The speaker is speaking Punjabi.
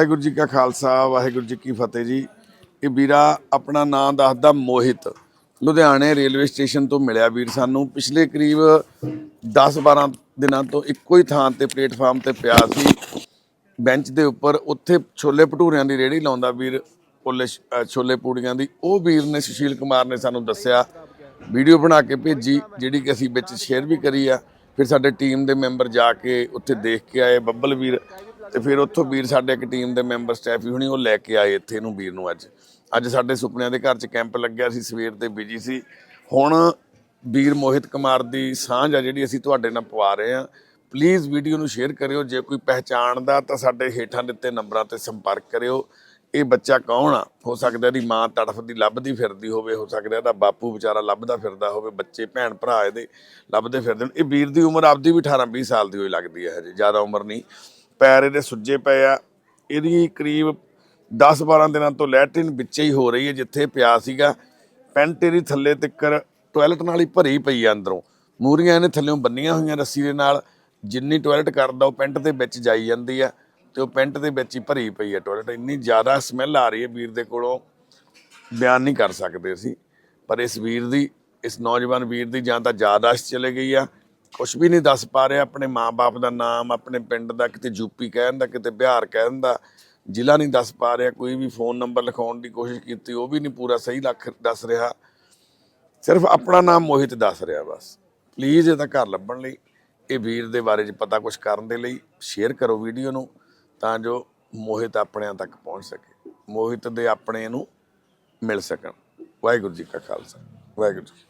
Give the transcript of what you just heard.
ਵਾਹਿਗੁਰੂ ਜੀ ਕਾ ਖਾਲਸਾ, ਵਾਹਿਗੁਰੂ ਜੀ ਕੀ ਫਤਿਹ ਜੀ। ਇਹ ਵੀਰਾ ਆਪਣਾ ਨਾਮ ਦੱਸਦਾ ਮੋਹਿਤ। ਲੁਧਿਆਣੇ ਰੇਲਵੇ ਸਟੇਸ਼ਨ ਤੋਂ ਮਿਲਿਆ ਵੀਰ ਸਾਨੂੰ। ਪਿਛਲੇ ਕਰੀਬ 10-12 ਦਿਨਾਂ ਤੋਂ ਇੱਕੋ ਹੀ ਥਾਂ ਤੇ ਪਲੇਟਫਾਰਮ ਤੇ ਪਿਆ ਸੀ। ਬੈਂਚ ਦੇ ਉੱਪਰ ਉੱਥੇ ਛੋਲੇ ਭਟੂਰਿਆਂ ਦੀ ਰੇੜੀ ਲਾਉਂਦਾ ਵੀਰ ਪੋਲੇ ਛੋਲੇ ਪੂੜੀਆਂ ਦੀ। ਉਹ ਵੀਰ ਨੇ ਸੁਸ਼ੀਲ ਕੁਮਾਰ ਨੇ ਸਾਨੂੰ ਦੱਸਿਆ। ਵੀਡੀਓ ਬਣਾ ਕੇ ਭੇਜੀ, ਜਿਹੜੀ ਕਿ ਅਸੀਂ ਵਿੱਚ ਸ਼ੇਅਰ ਵੀ ਕਰੀ ਆ। ਫਿਰ ਸਾਡੇ ਟੀਮ ਦੇ ਮੈਂਬਰ ਜਾ ਕੇ ਉੱਥੇ ਦੇਖ ਕੇ ਆਏ। ਬੱਬਲ ਵੀਰ ਤੇ ਫਿਰ ਉੱਥੋਂ ਵੀਰ ਸਾਡੇ ਇੱਕ ਟੀਮ ਦੇ ਮੈਂਬਰ ਸਟਾਫ ਹੀ ਹੁਣੀ ਉਹ ਲੈ ਕੇ ਆਏ ਇੱਥੇ ਇਹਨੂੰ ਵੀਰ ਨੂੰ ਅੱਜ। ਅੱਜ ਸਾਡੇ ਸੁਪਨਿਆਂ ਦੇ ਘਰ 'ਚ ਕੈਂਪ ਲੱਗਿਆ ਸੀ, ਸਵੇਰ ਤੇ ਬਿਜ਼ੀ ਸੀ। ਹੁਣ ਵੀਰ ਮੋਹਿਤ ਕੁਮਾਰ ਦੀ ਸਾਂਝ ਆ ਜਿਹੜੀ ਅਸੀਂ ਤੁਹਾਡੇ ਨਾਲ ਪਵਾ ਰਹੇ ਹਾਂ। ਪਲੀਜ਼ ਵੀਡੀਓ ਨੂੰ ਸ਼ੇਅਰ ਕਰਿਓ, ਜੇ ਕੋਈ ਪਹਿਚਾਣਦਾ ਤਾਂ ਸਾਡੇ ਹੇਠਾਂ ਦਿੱਤੇ ਨੰਬਰਾਂ ਤੇ ਸੰਪਰਕ ਕਰਿਓ। ਇਹ ਬੱਚਾ ਕੌਣ ਆ? ਹੋ ਸਕਦਾ ਇਹਦੀ ਮਾਂ ਤੜਫਦੀ, ਲੱਭਦੀ ਫਿਰਦੀ ਹੋਵੇ, ਹੋ ਸਕਦਾ ਇਹਦਾ ਬਾਪੂ ਵਿਚਾਰਾ ਲੱਭਦਾ ਫਿਰਦਾ ਹੋਵੇ, ਬੱਚੇ, ਭੈਣ, ਭਰਾ ਇਹਦੇ ਲੱਭਦੇ ਫਿਰਦੇ ਨੇ। ਇਹ ਵੀਰ ਦੀ ਉਮਰ ਆਪਦੀ ਵੀ 18 20 ਸਾਲ ਦੀ ਹੋਈ ਲੱਗਦੀ ਹੈ ਹਜੇ, ਜ਼ਿਆਦਾ ਉਮਰ ਨਹੀਂ। ਪੈਰ ਇਹਦੇ ਸੁੱਜੇ ਪਏ ਆ। ਇਹਦੀ ਕਰੀਬ 10 12 ਦਿਨਾਂ ਤੋਂ ਲੈਟਰਿਨ ਵਿੱਚੇ ਹੀ ਹੋ ਰਹੀ ਹੈ, ਜਿੱਥੇ ਪਿਆ ਸੀਗਾ। ਪੈਂਟ ਇਹਦੀ ਥੱਲੇ ਤਿੱਕਰ ਟਾਇਲਟ ਨਾਲ ਹੀ ਭਰੀ ਪਈ ਆ ਅੰਦਰੋਂ। ਮੂਰੀਆਂ ਇਹਨੇ ਥੱਲੇੋਂ ਬੰਨੀਆਂ ਹੋਈਆਂ ਰੱਸੀ ਦੇ ਨਾਲ। ਜਿੰਨੀ ਟਾਇਲਟ ਕਰਦਾ, ਉਹ ਪੈਂਟ ਦੇ ਵਿੱਚ ਜਾਈ ਜਾਂਦੀ ਆ ਤੇ ਉਹ ਪੈਂਟ ਦੇ ਵਿੱਚ ਹੀ ਭਰੀ ਪਈ ਆ ਟਾਇਲਟ। ਇੰਨੀ ਜ਼ਿਆਦਾ ਸਮੈਲ ਆ ਰਹੀ ਹੈ ਵੀਰ ਦੇ ਕੋਲੋਂ। ਬਿਆਨ ਨਹੀਂ ਕਰ ਸਕਦੇ ਅਸੀਂ। ਪਰ ਇਸ ਵੀਰ ਦੀ, ਇਸ ਨੌਜਵਾਨ ਵੀਰ ਦੀ ਜਾਂ ਤਾਂ ਯਾਦਾਸ਼ਤ ਚਲੇ ਗਈ ਆ ਕੁਝ ਵੀ ਨਹੀਂ ਦੱਸ ਪਾ ਰਿਹਾ, ਆਪਣੇ ਮਾਪੇ ਦਾ ਨਾਮ, ਆਪਣੇ ਪਿੰਡ ਦਾ, ਕਿਤੇ ਯੂਪੀ ਕਹਿਣ ਦਾ, ਕਿਤੇ ਬਿਹਾਰ ਕਹਿਣ ਦਾ, ਜ਼ਿਲ੍ਹਾ ਨਹੀਂ ਦੱਸ ਪਾ ਰਿਹਾ, ਕੋਈ ਵੀ ਫੋਨ ਨੰਬਰ ਲਿਖਾਉਣ ਦੀ ਕੋਸ਼ਿਸ਼ ਕੀਤੀ, ਉਹ ਵੀ ਨਹੀਂ ਪੂਰਾ ਸਹੀ ਲੱਖ ਦੱਸ ਰਿਹਾ। ਸਿਰਫ ਆਪਣਾ ਨਾਮ ਮੋਹਿਤ ਦੱਸ ਰਿਹਾ ਬਸ। ਪਲੀਜ਼ ਇਹਦਾ ਘਰ ਲੱਭਣ ਲਈ, ਇਹ ਵੀਰ ਦੇ ਬਾਰੇ ਚ ਪਤਾ ਕੁਝ ਕਰਨ ਦੇ ਲਈ ਸ਼ੇਅਰ ਕਰੋ ਵੀਡੀਓ ਨੂੰ, ਤਾਂ ਜੋ ਮੋਹਿਤ ਆਪਣਿਆਂ ਤੱਕ ਪਹੁੰਚ ਸਕੇ, ਮੋਹਿਤ ਦੇ ਆਪਣੇ ਨੂੰ ਮਿਲ ਸਕਣ। ਵਾਹਿਗੁਰੂ ਜੀ ਕਾ ਖਾਲਸਾ, ਵਾਹਿਗੁਰੂ ਜੀ